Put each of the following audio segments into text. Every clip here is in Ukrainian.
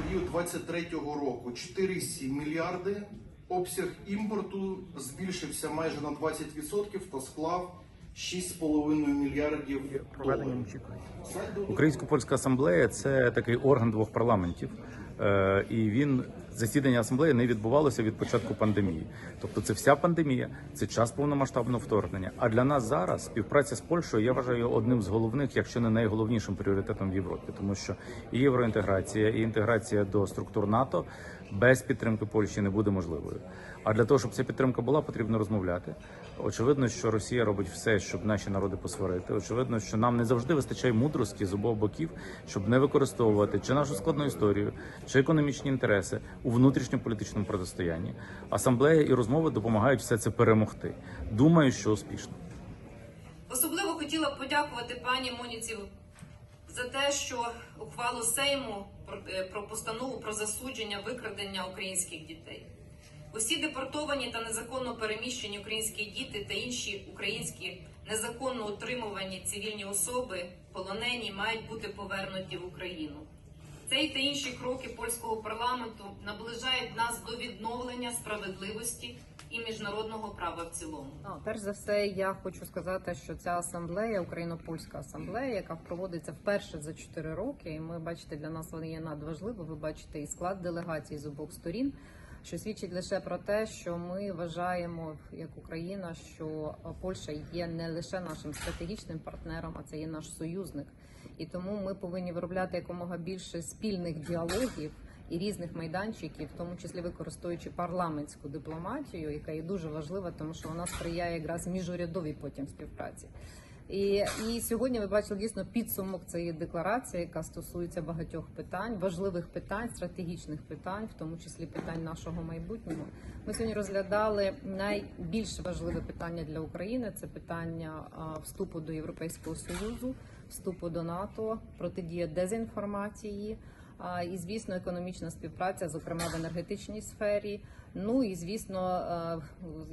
період 23-го року 4,7 мільярди. Обсяг імпорту збільшився майже на 20% та склав 6,5 мільярдів доларів. Українсько-польська асамблея це такий орган двох парламентів, і він засідання асамблеї не відбувалося від початку пандемії. Тобто, це вся пандемія, це час повномасштабного вторгнення. А для нас зараз співпраця з Польщею я вважаю одним з головних, якщо не найголовнішим пріоритетом в Європі, тому що і євроінтеграція, і інтеграція до структур НАТО без підтримки Польщі не буде можливою. А для того, щоб ця підтримка була, потрібно розмовляти. Очевидно, що Росія робить все, щоб наші народи посварити. Очевидно, що нам не завжди вистачає мудрості з обох боків, щоб не використовувати чи нашу складну історію, чи економічні інтереси у внутрішньополітичному протистоянні. Асамблея і розмови допомагають все це перемогти. Думаю, що успішно. Особливо хотіла б подякувати пані Моніці за те, що ухвалу Сейму про, е, про постанову про засудження викрадення українських дітей. Усі депортовані та незаконно переміщені українські діти та інші українські незаконно утримувані цивільні особи, полонені, мають бути повернуті в Україну. Цей та інші кроки польського парламенту наближають нас до відновлення справедливості і міжнародного права в цілому. А, перш за все, я хочу сказати, що ця асамблея, україно-польська асамблея, яка проводиться вперше за 4 роки, і ми бачите, для нас вона є надважливо. Ви бачите і склад делегацій з обох сторін, що свідчить лише про те, що ми вважаємо як Україна, що Польща є не лише нашим стратегічним партнером, а це є наш союзник. І тому ми повинні виробляти якомога більше спільних діалогів і різних майданчиків, в тому числі використовуючи парламентську дипломатію, яка є дуже важлива, тому що вона сприяє якраз міжурядовій потім співпраці. І, і сьогодні ви бачили дійсно підсумок цієї декларації, яка стосується багатьох питань, важливих питань, стратегічних питань, в тому числі питань нашого майбутнього. Ми сьогодні розглядали найбільш важливе питання для України це питання вступу до Європейського союзу, вступу до НАТО, протидія дезінформації. І звісно, економічна співпраця, зокрема в енергетичній сфері. Ну і звісно, е,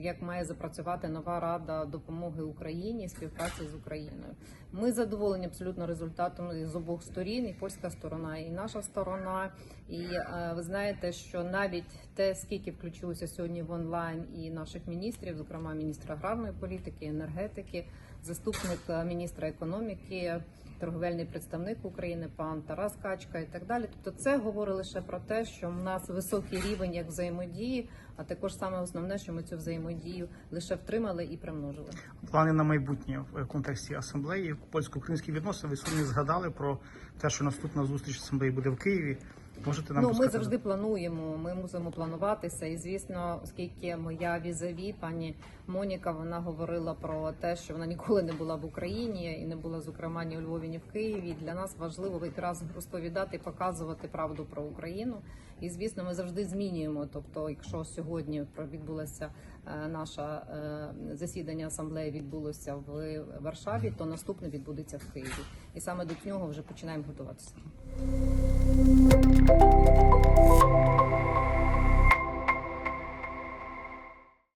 як має запрацювати нова рада допомоги Україні, співпраці з Україною. Ми задоволені абсолютно результатом з обох сторін, і польська сторона, і наша сторона. І е, ви знаєте, що навіть те, скільки включилося сьогодні в онлайн і наших міністрів, зокрема міністра аграрної політики, енергетики, заступник е, міністра економіки, торговельний представник України, пан Тарас Качка і так далі. Тобто, це говорить лише про те, що в нас високий рівень як взаємодії, а також саме основне, що ми цю взаємодію лише втримали і примножили. Плани на майбутнє в контексті асамблеї польсько-українські відносини. Ви сьогодні згадали про те, що наступна зустріч асамблеї буде в Києві. Можете нам Ну, ми завжди плануємо. Ми мусимо плануватися. І звісно, оскільки моя візаві, пані Моніка, вона говорила про те, що вона ніколи не була в Україні і не була зокрема ні у Львові, ні в Києві. Для нас важливо якраз розповідати, показувати правду про Україну. І звісно, ми завжди змінюємо. Тобто, якщо сьогодні відбулося е, наше е, засідання асамблеї, відбулося в Варшаві, то наступне відбудеться в Києві. І саме до нього вже починаємо готуватися. Música